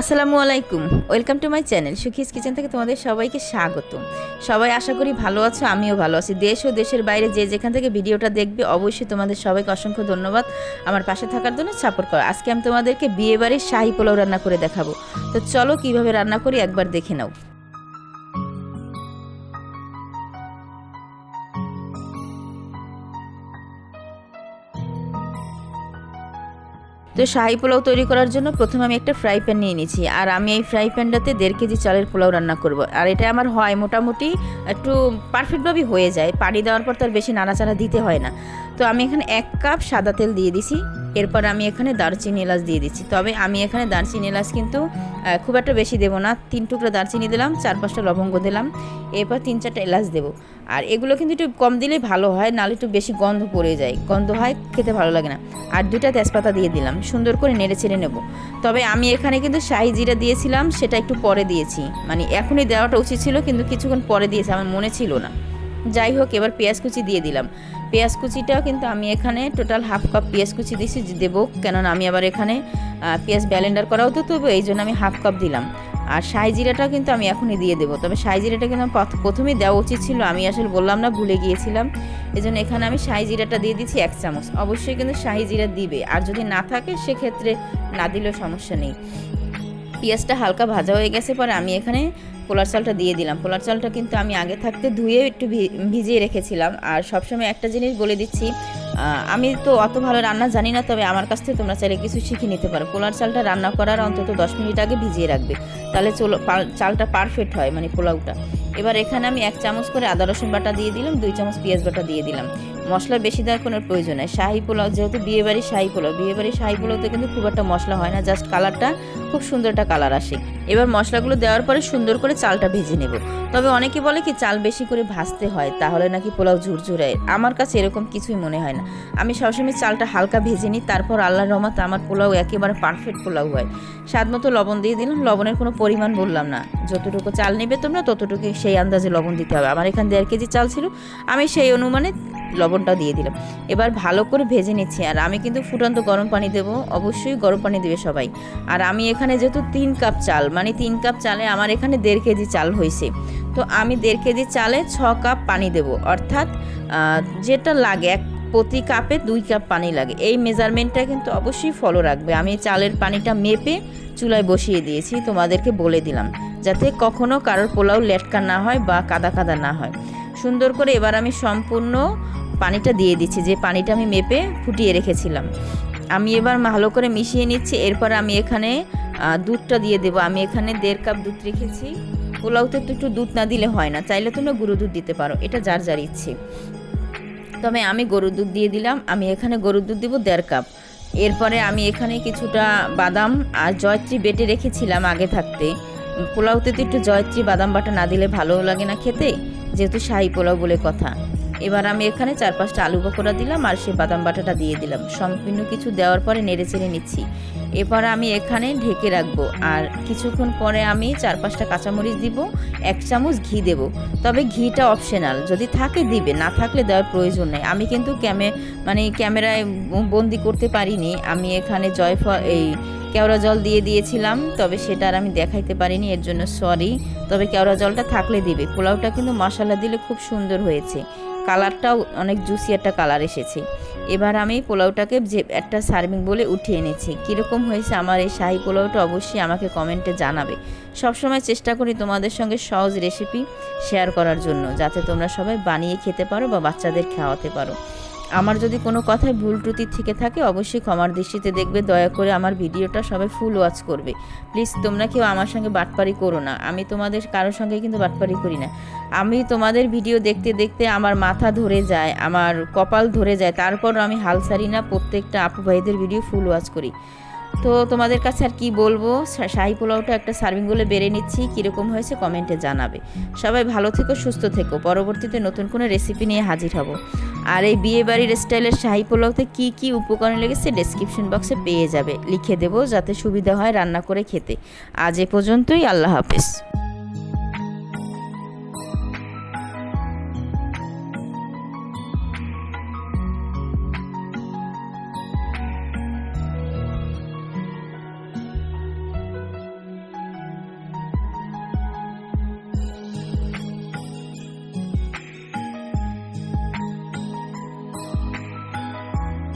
আসসালামু আলাইকুম। Welcome to my channel Sukhi's kitchen থেকে তোমাদের সবাইকে স্বাগত। সবাই আশা করি ভালো আছো, আমিও ভালো আছি। দেশ ও দেশের বাইরে যে যেখান থেকে ভিডিওটা দেখবে, অবশ্যই তোমাদের সবাইকে অসংখ্য ধন্যবাদ। আমার পাশে থাকার জন্য সাপোর্ট করো। আজকে আমি তোমাদেরকে বিয়ে বাড়ির শাহি পোলাও রান্না করে দেখাবো। তো চলো কীভাবে রান্না করি একবার দেখে নাও। তো শাহি পোলাও তৈরি করার জন্য প্রথমে আমি একটা ফ্রাই প্যান নিয়ে নিয়েছি। আর আমি এই ফ্রাই প্যানটাতে দেড় কেজি চালের পোলাও রান্না করব। আর এটা আমার হয় মোটামুটি একটু পারফেক্টভাবেই হয়ে যায়। পানি দেওয়ার পর তার বেশি নাড়াচাড়া দিতে হয় না। তো আমি এখানে এক কাপ সাদা তেল দিয়ে দিছি। এরপর আমি এখানে দারচিনি এলাচ দিয়ে দিচ্ছি। তবে আমি এখানে দারচিনি এলাচ কিন্তু খুব একটা বেশি দেবো না। তিন টুকরা দারচিনি দিলাম, চার পাঁচটা লবঙ্গ দিলাম। এরপর তিন চারটা এলাচ দেবো। আর এগুলো কিন্তু একটু কম দিলেই ভালো হয়, নাহলে একটু বেশি গন্ধ পড়ে যায়। গন্ধ হয়, খেতে ভালো লাগে না। আর দুইটা তেজপাতা দিয়ে দিলাম, সুন্দর করে নেড়ে ছেড়ে নেব। তবে আমি এখানে কিন্তু শাহি জিরা দিয়েছিলাম, সেটা একটু পরে দিয়েছি। মানে এখনই দেওয়াটা উচিত ছিল, কিন্তু কিছুক্ষণ পরে দিয়েছি, আমার মনে ছিল না। যাই হোক এবার পেঁয়াজ কুচি দিয়ে দিলাম। পেঁয়াজ কুচিটাও কিন্তু আমি এখানে টোটাল হাফ কাপ পেঁয়াজ কুচি দিয়েছি যে দেবো, কেননা আমি আবার এখানে পেঁয়াজ ব্যালেন্ডার করাও তো তবু, এই জন্য আমি হাফ কাপ দিলাম। আর সাই জিরাটাও কিন্তু আমি এখনই দিয়ে দেবো। তবে শাহি জিরাটা কিন্তু প্রথমেই দেওয়া উচিত ছিল, আমি আসলে বললাম না, ভুলে গিয়েছিলাম। এই জন্য এখানে আমি সাই জিরাটা দিয়ে দিচ্ছি এক চামচ। অবশ্যই কিন্তু সাই জিরা দিবে। আর যদি না থাকে, সেক্ষেত্রে না দিলেও সমস্যা নেই। পেঁয়াজটা হালকা ভাজা হয়ে গেছে পরে আমি এখানে পোলার চালটা দিয়ে দিলাম। পোলার চালটা কিন্তু আমি আগে থাকতে ধুয়ে একটু ভিজিয়ে রেখেছিলাম। আর সবসময় একটা জিনিস বলে দিচ্ছি আমি তো অত ভালো রান্না জানি না, তবে আমার কাছ থেকে তোমরা চাইলে কিছু শিখে নিতে পারো। পোলার চালটা রান্না করার অন্তত দশ মিনিট আগে ভিজিয়ে রাখবে। তাহলে চলো চালটা পারফেক্ট হয় মানে পোলাওটা। এবার এখানে আমি এক চামচ করে আদা রসুন বাটা দিয়ে দিলাম, দুই চামচ পেঁয়াজ বাটা দিয়ে দিলাম। মশলা বেশি দেওয়ার কোনো প্রয়োজন নেই। শাহি পোলাও যেহেতু বিয়েবাড়ির শাহি পোলাও বিয়েবাড়ির শাহি পোলাওতে কিন্তু খুব একটা মশলা হয় না জাস্ট কালারটা খুব সুন্দর একটা কালার আসে। এবার মশলাগুলো দেওয়ার পরে সুন্দর করে চালটা ভেজে নেব। তবে অনেকে বলে কি, চাল বেশি করে ভাজতে হয়, তাহলে নাকি পোলাও ঝুরঝুরায় আমার কাছে এরকম কিছুই মনে হয় না। আমি সবসময় চালটা হালকা ভেজে নিই, তারপর আল্লাহর রহমতে আমার পোলাও একেবারে পারফেক্ট পোলাও হয়। স্বাদ মতো লবণ দিয়ে দিলাম, লবণের কোনো পরিমাণ বললাম না। যতটুকু চাল নেবে তোমরা ততটুকু সেই আন্দাজে লবণ দিতে হবে। আমার এখান দেড় কেজি চাল ছিল, আমি সেই অনুমানে লবণটা দিয়ে দিলাম। এবার ভালো করে ভেজে নিচ্ছি। আর আমি কিন্তু ফুটন্ত গরম পানি দেব। অবশ্যই গরম পানি দেবে সবাই। আর আমি এখানে যেহেতু তিন কাপ চাল মানে তিন কাপ চালে আমার এখানে দেড় কেজি চাল হয়েছে তো আমি দেড় কেজি চালে ছ কাপ পানি দেব। অর্থাৎ যেটা লাগে, এক প্রতি কাপে দুই কাপ পানি লাগে। এই মেজারমেন্টটা কিন্তু অবশ্যই ফলো রাখবে। আমি চালের পানিটা মেপে চুলায় বসিয়ে দিয়েছি। তোমাদেরকে বলে দিলাম। যাতে কখনো কারোর পোলাও লেটকা না হয় বা কাদা কাদা না হয়। সুন্দর করে এবার আমি সম্পূর্ণ পানিটা দিয়ে দিচ্ছি, যে পানিটা আমি মেপে ফুটিয়ে রেখেছিলাম। আমি এবার ভালো করে মিশিয়ে নিচ্ছি, এরপর আমি এখানে দুধটা দিয়ে দেবো। আমি এখানে দেড় কাপ দুধ রেখেছি। পোলাওতে তো একটু দুধ না দিলে হয় না, চাইলে তোমরা গুঁড়ো দুধ দিতে পারো, এটা যার যার ইচ্ছে। তবে আমি গরুর দুধ দিয়ে দিলাম, আমি এখানে গরুর দুধ দিব দেড় কাপ। এরপরে আমি এখানে কিছুটা বাদাম আর জয়ত্রী বেটে রেখেছিলাম আগে থাকতে। পোলাওতে তো একটু জয়ত্রী বাদাম বাটা না দিলে ভালো লাগে না খেতে, যেহেতু শাহি পোলাও বলে কথা। এবার আমি এখানে চার পাঁচটা আলু পকোড়া দিলাম আর সেই বাদাম বাটাটা দিয়ে দিলাম। সম্পূর্ণ কিছু দেওয়ার পরে নেড়ে চেড়ে নিচ্ছি। এবার আমি এখানে ঢেকে রাখব আর কিছুক্ষণ পরে আমি চার পাঁচটা কাঁচামরিচ দিব, এক চামচ ঘি দেব। তবে ঘিটা অপশনাল যদি থাকে দিবে, না থাকলে দেওয়ার প্রয়োজন নেই। আমি কিন্তু ক্যামে মানে ক্যামেরায় বন্দি করতে পারিনি। আমি এখানে জয়ফল, এই কেওড়া জল দিয়ে দিয়েছিলাম, তবে সেটা আর আমি দেখাইতে পারিনি, এর জন্য সরি তবে কেওড়া জলটা থাকলে দিবে। পোলাওটা কিন্তু মশলা দিলে খুব সুন্দর হয়েছে। কালারটাও অনেক জুসি একটা কালার এসেছে। এবার আমি পোলাওটাকে যে একটা সার্ভিং বলে উঠিয়ে এনেছি। কীরকম হয়েছে আমার এই শাহি পোলাওটা অবশ্যই আমাকে কমেন্টে জানাবে। সবসময় চেষ্টা করি তোমাদের সঙ্গে সহজ রেসিপি শেয়ার করার জন্য, যাতে তোমরা সবাই বানিয়ে খেতে পারো বা বাচ্চাদের খাওয়াতে পারো। আমার যদি কোনো কথায় ভুল ত্রুটি থেকে থাকে, অবশ্যই ক্ষমার দৃষ্টিতে দেখবে, দয়া করে আমার ভিডিওটা সবাই ফুল ওয়াচ করবে। প্লিজ তোমরা কেউ আমার সঙ্গে বাটপারি করো না। আমি তোমাদের, কারোর সঙ্গে কিন্তু বাটপারি করি না। আমি তোমাদের ভিডিও দেখতে দেখতে আমার মাথা ধরে যায়, আমার কপাল ধরে যায়। তারপর আমি হাল ছাড়ি না, প্রত্যেকটা আপু ভাইদের ভিডিও ফুল ওয়াচ করি। তো তোমাদের কাছে আর কি বলব? শাহি পোলাওটা একটা সার্ভিং বলে বেড়ে নিচ্ছি। কীরকম হয়েছে কমেন্টে জানাবে। সবাই ভালো থেকো, সুস্থ থেকো। পরবর্তীতে নতুন কোনো রেসিপি নিয়ে হাজির হব। আর এই বিয়ে বাড়ির স্টাইলের শাহি পোলাওতে কী কী উপকরণ লেগেছে ডেসক্রিপশন বক্সে পেয়ে যাবে। লিখে দেবো যাতে সুবিধা হয় রান্না করে খেতে। আজ এ পর্যন্তই, আল্লাহ হাফেজ।